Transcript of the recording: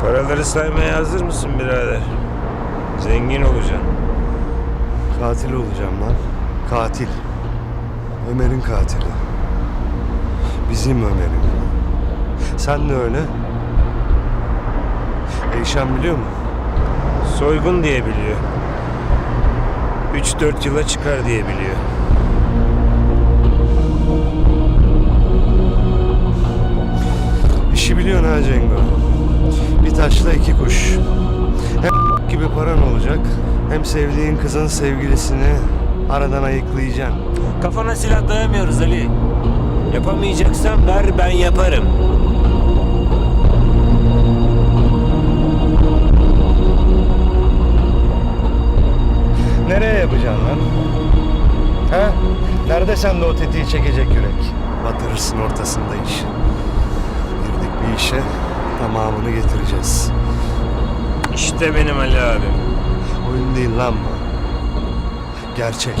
Paraları saymaya hazır mısın birader? Zengin olacaksın. Katil olacağım lan. Katil. Ömer'in katili. Bizim Ömer'in. Sen de öyle. Eyşan biliyor mu? Soygun diye biliyor. 3-4 yıla çıkar diye biliyor. İşi biliyorsun ha Cengo. Bir taşla iki kuş. Hem gibi paran olacak. Hem sevdiğin kızın sevgilisini aradan ayıklayacaksın. Kafana silah dayamıyoruz Ali. Yapamayacaksan ver ben yaparım. Nereye yapacaksın lan? Ha? Nerede sende o tetiği çekecek yürek? Batırırsın ortasında iş. Girdik bir işe tamamını getireceğiz. İşte benim Ali abim. Oyun değil lan bu. Gerçek.